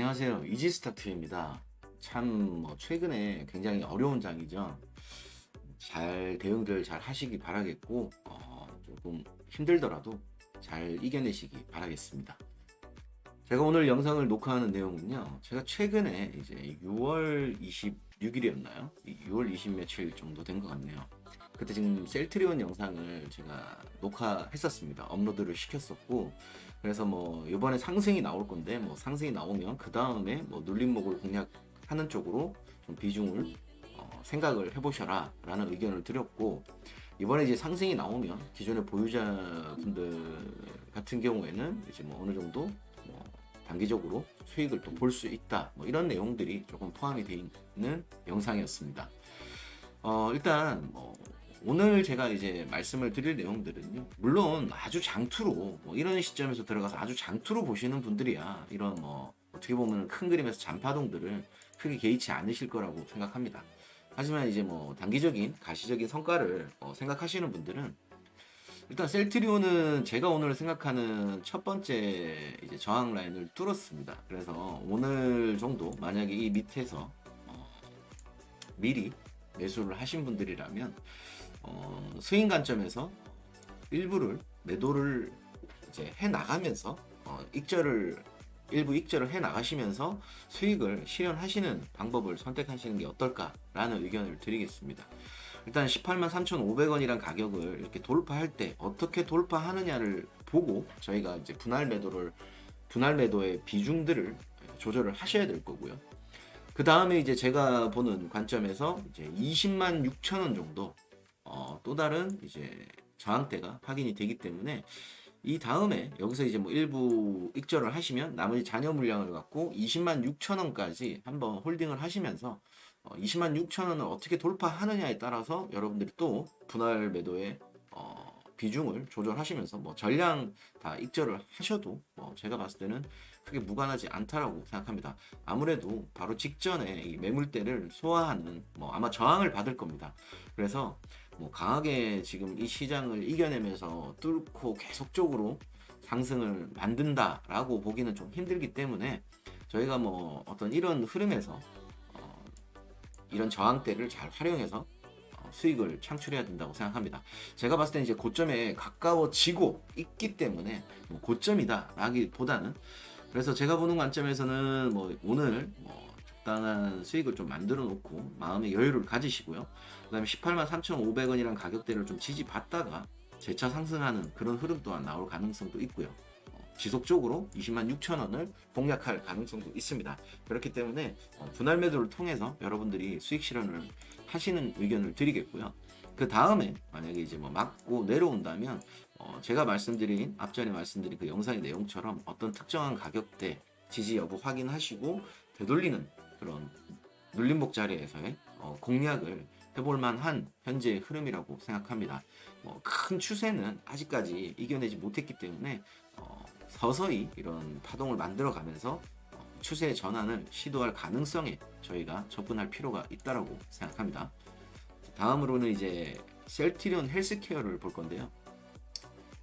안녕하세요. 이지스타트입니다. 참 뭐 최근에 굉장히 어려운 장이죠. 잘 대응들 잘 하시기 바라겠고 어, 조금 힘들더라도 잘 이겨내시기 바라겠습니다. 제가 오늘 영상을 녹화하는 내용은요. 제가 최근에 이제 6월 26일이었나요? 6월 20 며칠 정도 된 것 같네요. 그때 지금 셀트리온 영상을 제가 녹화했었습니다. 업로드를 시켰었고 그래서 뭐 이번에 상승이 나올 건데 뭐 상승이 나오면 그 다음에 뭐 눌림목을 공략하는 쪽으로 좀 비중을 어, 생각을 해보셔라 라는 의견을 드렸고 이번에 이제 상승이 나오면 기존의 보유자분들 같은 경우에는 이제 뭐 어느 정도 뭐 단기적으로 수익을 또 볼 수 있다 뭐 이런 내용들이 조금 포함이 되어 있는 영상이었습니다. 어 일단 뭐 오늘 제가 이제 말씀을 드릴 내용들은요. 물론 아주 장투로 뭐 이런 시점에서 들어가서 아주 장투로 보시는 분들이야 이런 뭐 어떻게 보면 큰 그림에서 잔파동들을 크게 개의치 않으실 거라고 생각합니다. 하지만 이제 뭐 단기적인 가시적인 성과를 어, 생각하시는 분들은 일단 셀트리온은 제가 오늘 생각하는 첫 번째 이제 저항 라인을 뚫었습니다. 그래서 오늘 정도 만약에 이 밑에서 어, 미리 매수를 하신 분들이라면 어, 스윙 관점에서 일부를 매도를 이제 해 나가면서 어, 익절을 일부 익절을 해 나가시면서 수익을 실현하시는 방법을 선택하시는 게 어떨까라는 의견을 드리겠습니다. 일단 18만 3,500원이란 가격을 이렇게 돌파할 때 어떻게 돌파하느냐를 보고 저희가 이제 분할 매도를 분할 매도의 비중들을 조절을 하셔야 될 거고요. 그 다음에 이제 제가 보는 관점에서 이제 20만 6천 원 정도 어, 또 다른 이제 저항대가 확인이 되기 때문에 이 다음에 여기서 이제 뭐 일부 익절을 하시면 나머지 잔여 물량을 갖고 20만 6천 원까지 한번 홀딩을 하시면서 어, 20만 6천 원을 어떻게 돌파하느냐에 따라서 여러분들이 또 분할 매도의 어, 비중을 조절하시면서 뭐 전량 다 익절을 하셔도 뭐 제가 봤을 때는 크게 무관하지 않다라고 생각합니다. 아무래도 바로 직전에 이 매물대를 소화하는 뭐 아마 저항을 받을 겁니다. 그래서 뭐 강하게 지금 이 시장을 이겨내면서 뚫고 계속적으로 상승을 만든다라고 보기는 좀 힘들기 때문에 저희가 뭐 어떤 이런 흐름에서 어 이런 저항대를 잘 활용해서 어 수익을 창출해야 된다고 생각합니다. 제가 봤을 때 이제 고점에 가까워지고 있기 때문에 뭐 고점이다 라기보다는 그래서 제가 보는 관점에서는 뭐 오늘 뭐 적당한 수익을 좀 만들어 놓고 마음의 여유를 가지시고요. 그 다음에 18만 3,500원이란 가격대를 좀 지지받다가 재차 상승하는 그런 흐름 또한 나올 가능성도 있고요. 어, 지속적으로 20만 6천 원을 공략할 가능성도 있습니다. 그렇기 때문에 어, 분할 매도를 통해서 여러분들이 수익 실현을 하시는 의견을 드리겠고요. 그 다음에 만약에 이제 뭐 맞고 내려온다면 어 제가 말씀드린 앞전에 말씀드린 그 영상의 내용처럼 어떤 특정한 가격대 지지 여부 확인하시고 되돌리는 그런 눌림목 자리에서의 어 공략을 해볼 만한 현재의 흐름이라고 생각합니다. 뭐 큰 추세는 아직까지 이겨내지 못했기 때문에 어 서서히 이런 파동을 만들어가면서 어 추세의 전환을 시도할 가능성에 저희가 접근할 필요가 있다라고 생각합니다. 다음으로는 이제 셀티리온 헬스케어를 볼 건데요.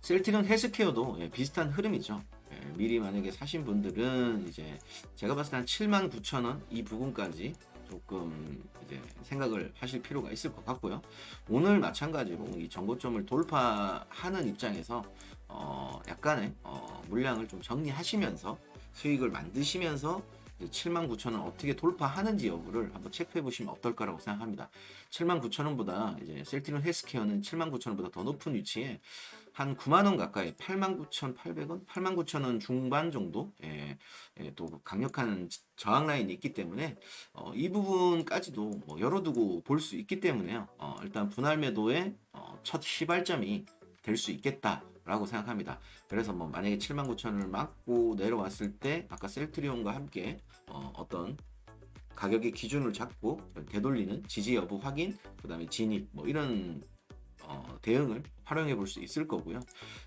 셀티리온 헬스케어도 예, 비슷한 흐름이죠. 예, 미리 만약에 사신 분들은 이제 제가 봤을 때 한 7만 9천 원 이 부분까지 조금 이제 생각을 하실 필요가 있을 것 같고요. 오늘 마찬가지로 이 정고점을 돌파하는 입장에서 어 약간의 어 물량을 좀 정리하시면서 수익을 만드시면서 7만 9천 원 어떻게 돌파하는지 여부를 한번 체크해 보시면 어떨까라고 생각합니다. 7만 9천 원보다 이제 셀티론 헬스케어는 7만 9천 원보다 더 높은 위치에 한 9만 원 가까이 8만 9천 800원, 8만 9천 원 중반 정도 예, 예, 또 강력한 저항 라인이 있기 때문에 어, 이 부분까지도 뭐 열어두고 볼 수 있기 때문에요. 어, 일단 분할 매도의 어, 첫 시발점이 될 수 있겠다. 라고 생각합니다. 그래서 뭐 만약에 7만 9천을 맞고 내려왔을 때 아까 셀트리온과 함께 어, 어떤 가격의 기준을 잡고 되돌리는 지지 여부 확인, 그 다음에 진입 뭐 이런 어, 대응을 활용해 볼 수 있을 거고요.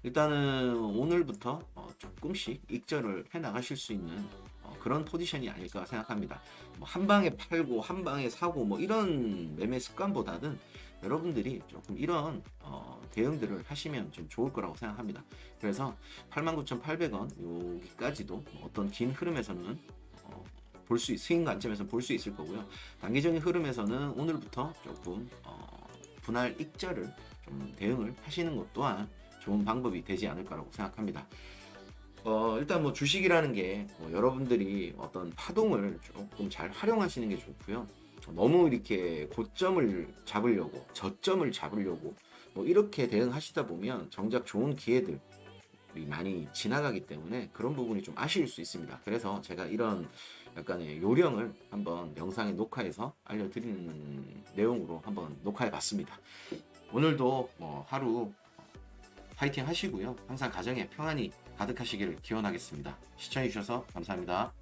일단은 오늘부터 어, 조금씩 익절을 해 나가실 수 있는 어, 그런 포지션이 아닐까 생각합니다. 뭐 한 방에 팔고 한 방에 사고 뭐 이런 매매 습관보다는 여러분들이 조금 이런 어, 대응들을 하시면 좀 좋을 거라고 생각합니다. 그래서 89,800원 여기까지도 어떤 긴 흐름에서는 어, 볼수 스윙 관점에서 볼 수 있을 거고요. 단기적인 흐름에서는 오늘부터 조금 어, 분할 익절을 좀 대응을 하시는 것 또한 좋은 방법이 되지 않을까라고 생각합니다. 어, 일단 뭐 주식이라는 게 뭐 여러분들이 어떤 파동을 조금 잘 활용하시는 게 좋고요. 너무 이렇게 고점을 잡으려고 저점을 잡으려고 뭐 이렇게 대응하시다 보면 정작 좋은 기회들이 많이 지나가기 때문에 그런 부분이 좀 아쉬울 수 있습니다. 그래서 제가 이런 약간의 요령을 한번 영상에 녹화해서 알려드리는 내용으로 한번 녹화해 봤습니다. 오늘도 뭐 하루 파이팅 하시고요. 항상 가정에 평안이 가득하시기를 기원하겠습니다. 시청해주셔서 감사합니다.